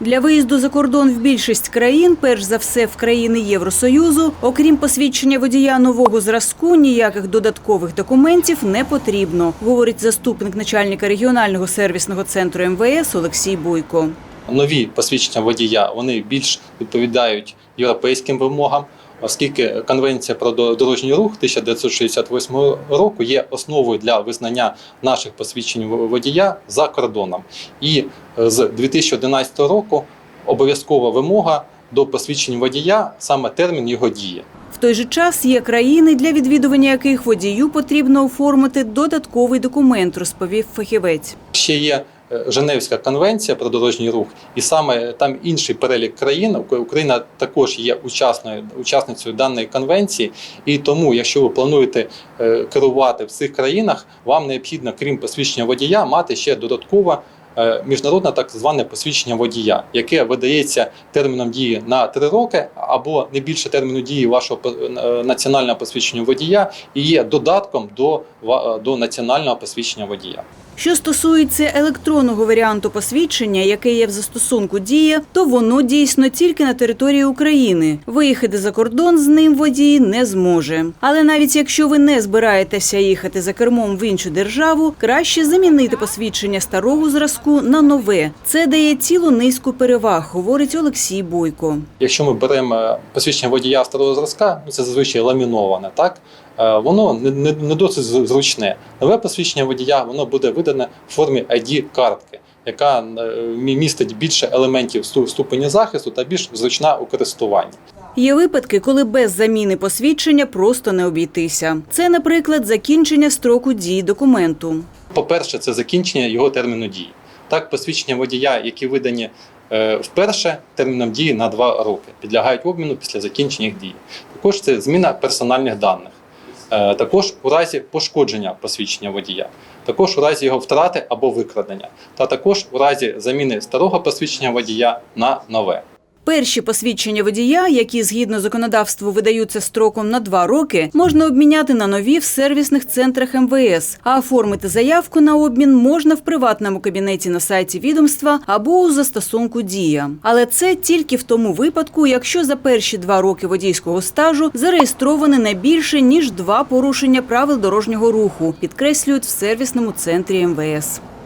Для виїзду за кордон в більшість країн, перш за все в країни Євросоюзу, окрім посвідчення водія нового зразку, ніяких додаткових документів не потрібно, говорить заступник начальника регіонального сервісного центру МВС Олексій Буйко. нові посвідчення водія вони більш відповідають європейським вимогам, оскільки Конвенція про дорожній рух 1968 року є основою для визнання наших посвідчень водія за кордоном. І е, з 2011 року обов'язкова вимога до посвідчень водія саме термін його дії. В той же час є країни, для відвідування яких водію потрібно оформити додатковий документ, розповів фахівець. Ще є Женевська конвенція про дорожній рух, і саме там інший перелік країн. Ук- Україна також є учасною учасницею даної конвенції. І тому, якщо ви плануєте е, керувати в цих країнах, вам необхідно, крім посвідчення водія, мати ще додаткове е, міжнародне так зване посвідчення водія, яке видається терміном дії на три роки або не більше терміну дії вашого е, національного посвідчення водія, і є додатком до, до національного посвідчення водія. Що стосується електронного варіанту посвідчення, яке є в застосунку дія, то воно дійсно тільки на території України. Виїхати за кордон з ним водій не зможе. Але навіть якщо ви не збираєтеся їхати за кермом в іншу державу, краще замінити посвідчення старого зразку на нове. Це дає цілу низку переваг, говорить Олексій Бойко. Якщо ми беремо е, посвідчення водія старого зразка, ну це зазвичай ламіноване, так е, воно не, досить зручне. Нове посвідчення водія воно буде видане в формі id картки яка е, містить більше елементів сту- ступеня захисту та більш зручна у користуванні. Є випадки, коли без заміни посвідчення просто не обійтися. Це, наприклад, закінчення строку дії документу. По-перше, це закінчення його терміну дії. Так, посвідчення водія, які видані е, вперше терміном дії на 2 роки, підлягають обміну після закінчення їх дії. Також це зміна персональних даних. Е, Також у разі пошкодження посвідчення водія, також у разі його втрати або викрадення, та також у разі заміни старого посвідчення водія на нове. Перші посвідчення водія, які згідно законодавству видаються строком на два роки, можна обміняти на нові в сервісних центрах МВС. А оформити заявку на обмін можна в приватному кабінеті на сайті відомства або у застосунку Дія. Але це тільки в тому випадку, якщо за перші два роки водійського стажу зареєстроване не більше ніж два порушення правил дорожнього руху, підкреслюють в сервісному центрі МВС.